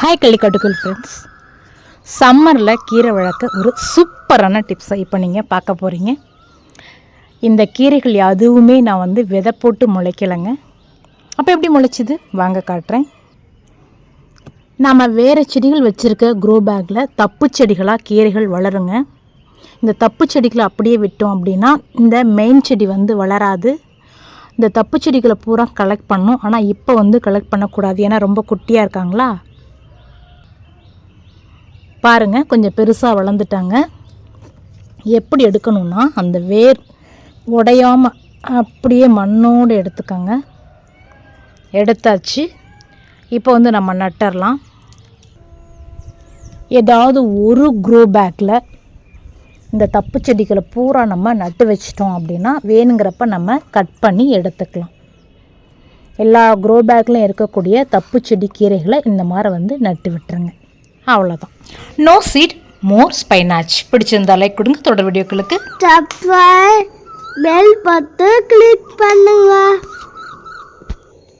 Hi கள்ளிக்காட்டுக்குள் friends சம்மரில் கீரை வளர்க்க ஒரு சூப்பரான டிப்ஸை இப்போ நீங்கள் பார்க்க போகிறீங்க இந்த கீரைகள் எதுவுமே நான் வந்து விதை போட்டு முளைக்கலைங்க. அப்போ எப்படி முளைச்சிது? வாங்க காட்டுறேன். நாம் வேறு செடிகள் வச்சுருக்க க்ரோ பேக்கில் தப்பு செடிகளாக கீரைகள் வளருங்க. இந்த தப்பு செடிகளை அப்படியே விட்டோம் அப்படின்னா இந்த மெயின் செடி வந்து வளராது. இந்த தப்பு செடிகளை பூரா கலெக்ட் பண்ணும். ஆனால் இப்போ வந்து கலெக்ட் பண்ணக்கூடாது. ஏன்னா ரொம்ப குட்டியாக இருக்காங்களா? பாருங்கள் கொஞ்சம் பெருசாக வளர்ந்துட்டாங்க. எப்படி எடுக்கணும்னா அந்த வேர் உடையாமல் அப்படியே மண்ணோடு எடுத்துக்கோங்க. எடுத்தாச்சு. இப்போ வந்து நம்ம நட்டரலாம். ஏதாவது ஒரு க்ரோ பேக்கில் இந்த தப்பு செடிகளை பூரா நம்ம நட்டு வச்சிட்டோம் அப்படின்னா வேணுங்கிறப்ப நம்ம கட் பண்ணி எடுத்துக்கலாம். எல்லா க்ரோ பேக்லையும் இருக்கக்கூடிய தப்பு செடி கீரைகளை இந்த மாதிரி வந்து நட்டு விட்டுருங்க. அவ்வளோதான் நோ சீட் மோர் ஸ்பைனாச் பிடிச்சிருந்தா லைக் கொடுங்க. தொடர் வீடியோக்களுக்கு பெல் பார்த்து கிளிக் பண்ணுங்கள்